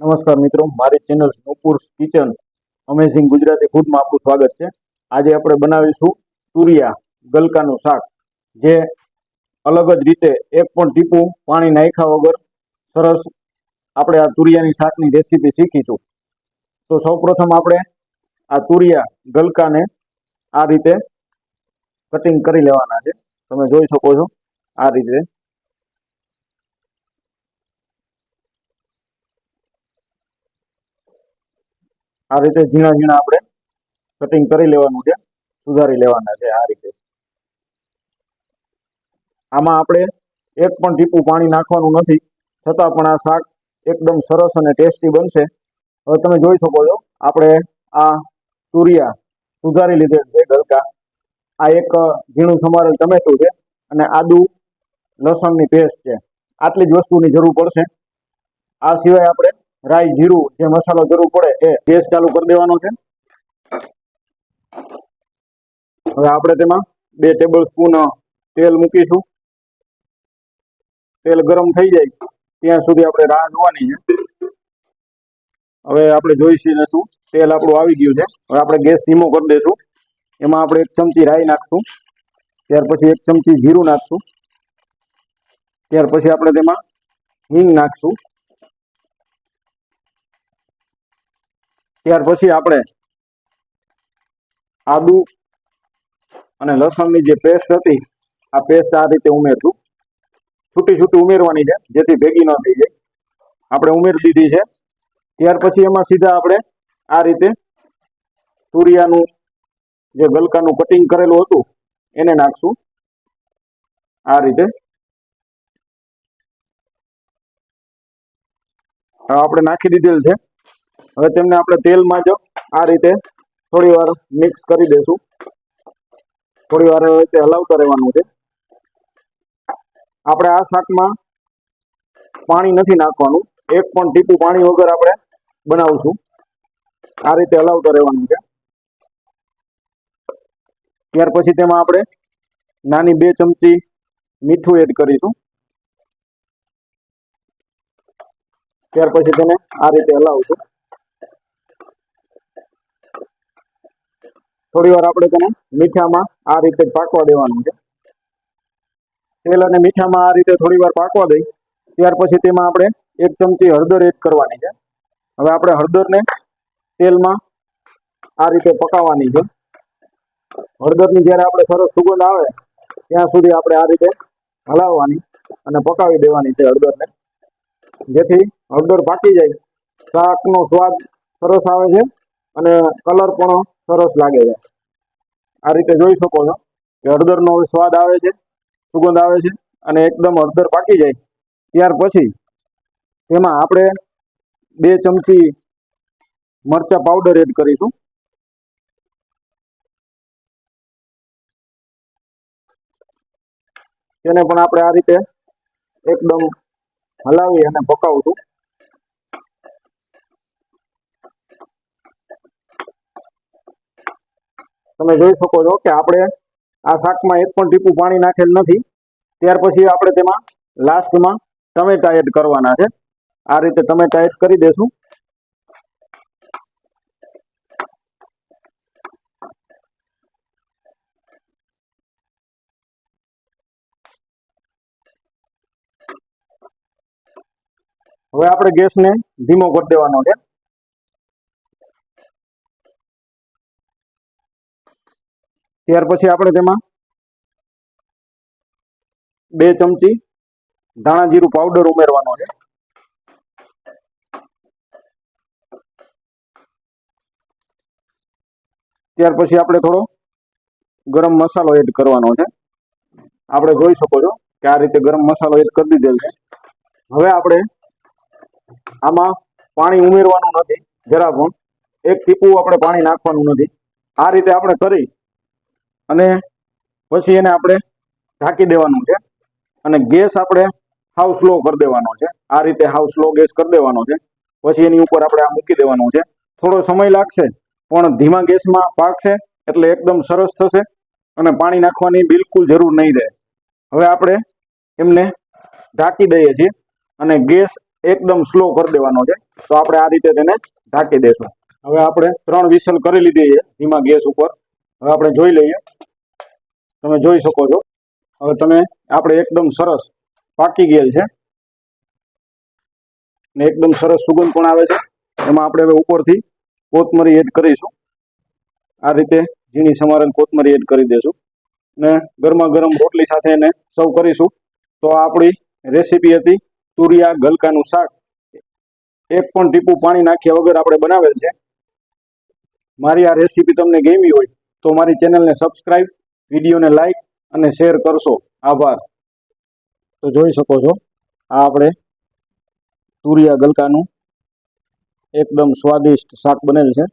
નમસ્કાર મિત્રો, મારી channel Nupur kitchen amazing Gujarati ફૂડમાં આપનું સ્વાગત છે. આજે આપણે બનાવીશું તુરિયા ગલકાનું શાક, જે અલગ જ રીતે એક પણ ટીપું પાણી નાખ્યા વગર સરસ આપણે આ તુરિયાની શાકની રેસીપી શીખીશું. તો સૌપ્રથમ આપણે આ તુરિયા ગલકાને આ રીતે કટિંગ કરી લેવાના છે. તમે જોઈ શકો છો આ રીતે આ રીતે ઝીણા ઝીણા આપણે કટિંગ કરી લેવાનું છે, સુધારી લેવાના છે આ રીતે. આમાં આપણે એક પણ ટીપું પાણી નાખવાનું નથી, છતાં પણ આ શાક એકદમ સરસ અને ટેસ્ટી બનશે. હવે તમે જોઈ શકો છો, આપણે આ તુરિયા સુધારી લીધેલ છે ગલકા. આ એક ઝીણું સમારેલ ટમેટું છે અને આદુ લસણની પેસ્ટ છે. આટલી જ વસ્તુની જરૂર પડશે. આ સિવાય આપણે રાઈ જીરું જે મસાલો જરૂર પડે એ ગેસ ચાલુ કરી દેવાનો છે. હવે આપણે તેમાં બે ટેબલ સ્પૂન તેલ મૂકીશું. તેલ ગરમ થઈ જાય ત્યાં સુધી આપણે રાહ જોવાની છે. હવે આપણે જોઈશું શું, તેલ આપણું આવી ગયું છે. હવે આપણે ગેસ ધીમો કરી દઈશું એમાં આપણે એક ચમચી રાઈ નાખશું. ત્યાર પછી એક ચમચી જીરું નાખશું. ત્યાર પછી આપણે તેમાં હિંગ નાખશું. ત્યાર પછી આપણે આદુ અને લસણની જે પેસ્ટ હતી, આ પેસ્ટ આ રીતે ઉમેરશું. છૂટી છૂટી ઉમેરવાની છે, જેથી ભેગી ન થઈ જાય. આપણે ઉમેરી દીધી છે. ત્યાર પછી એમાં સીધા આપણે આ રીતે તુરિયાનું જે ગલકાનું કટિંગ કરેલું હતું, એને નાખશું. આ રીતે. આપણે નાખી દીધેલ છે. હવે તેમને આપણે તેલમાં જ આ રીતે થોડી વાર મિક્સ કરી દેશું. થોડી વાર હવે તે હલાવતા રહેવાનું છે. આપણે આ શાકમાં પાણી નથી નાખવાનું. એક પણ ટીપું પાણી વગર આપણે બનાવશું. આ રીતે હલાવતા રહેવાનું છે. ત્યાર પછી તેમાં આપણે નાની બે ચમચી મીઠું એડ કરીશું. ત્યાર પછી તેને આ રીતે હલાવશું. થોડી વાર આપણે તેને મીઠામાં આ રીતે પાકવા દેવાનું છે. તેલ અને મીઠામાં આ રીતે થોડી વાર પાકવા દઈ, ત્યાર પછી તેમાં આપણે એક ચમચી હળદર એડ કરવાની છે. હવે આપણે હળદરને તેલમાં આ રીતે પકાવવાની છે. હળદરની જ્યારે આપણે સરસ સુગંધ આવે, ત્યાં સુધી આપણે આ રીતે હલાવવાની અને પકાવી દેવાની છે હળદરને. જેથી હળદર પાકી જાય, શાકનો સ્વાદ સરસ આવે છે અને કલર પણ સરસ લાગે છે. આ રીતે જોઈ શકો છો કે હળદરનો સ્વાદ આવે છે, સુગંધ આવે છે અને એકદમ હળદર પાકી જાય. ત્યાર પછી તેમાં આપણે બે ચમચી મરચા પાવડર એડ કરીશું. તેને પણ આપણે આ રીતે એકદમ હલાવી અને પકાવશું. તમે જોઈ શકો છો કે આપણે આ શાકમાં એક પણ ટીપું પાણી નાખેલ નથી. ત્યાર પછી આપણે તેમાં લાસ્ટમાં ટમેટા એડ કરવાના છે. આ રીતે ટમેટા એડ કરી દેશું. હવે આપણે ગેસને ધીમો કરી દેવાનો છે. ત્યાર પછી આપણે તેમાં બે ચમચી ધાણા જીરું પાવડર ઉમેરવાનો છે. ત્યાર પછી આપણે થોડો ગરમ મસાલો એડ કરવાનો છે. આપણે જોઈ શકો છો કે આ રીતે ગરમ મસાલો એડ કરી દીધેલ છે. હવે આપણે આમાં પાણી ઉમેરવાનું નથી, જરા પણ એક ટીપું આપણે પાણી નાખવાનું નથી. આ રીતે આપણે કરી અને પછી એને આપણે ઢાંકી દેવાનું છે. અને ગેસ આપણે હાવ સ્લો કરી દેવાનો છે. આ રીતે હાવ સ્લો ગેસ કરી દેવાનો છે. પછી એની ઉપર આપણે આ મૂકી દેવાનું છે. થોડો સમય લાગશે, પણ ધીમા ગેસમાં પાકશે એટલે એકદમ સરસ થશે અને પાણી નાખવાની બિલકુલ જરૂર નહીં રહે. હવે આપણે એમને ઢાંકી દઈએ છીએ અને ગેસ એકદમ સ્લો કરી દેવાનો છે. તો આપણે આ રીતે તેને ઢાંકી દેશું. હવે આપણે ત્રણ વિસલ કરી લીધી છે ધીમા ગેસ ઉપર. હવે આપણે જોઈ લઈએ. તમે જોઈ શકો છો. હવે તમે, આપણે એકદમ સરસ પાકી ગયેલ છે. ને એકદમ સરસ સુગંધ પણ આવે છે. એમાં આપણે હવે ઉપરથી કોથમરી એડ કરીશું. આ રીતે ઝીણી સમારેલ કોથમરી એડ કરી દેશું. ને ગરમા ગરમ રોટલી સાથે એને સર્વ કરીશું. તો આપણી રેસીપી હતી તુરિયા ગલકાનું શાક. એક પણ ટીપું પાણી નાખ્યા વગર આપણે બનાવેલ છે. મારી આ રેસીપી તમને ગમી હોય તો મારી ચેનલને સબસ્ક્રાઈબ વિડીયોને લાઈક અને શેર કરશો. આભાર. તો જોઈ શકો છો, આ આપણે તુરિયા ગલકાનું એકદમ સ્વાદિષ્ટ શાક બનેલ છે.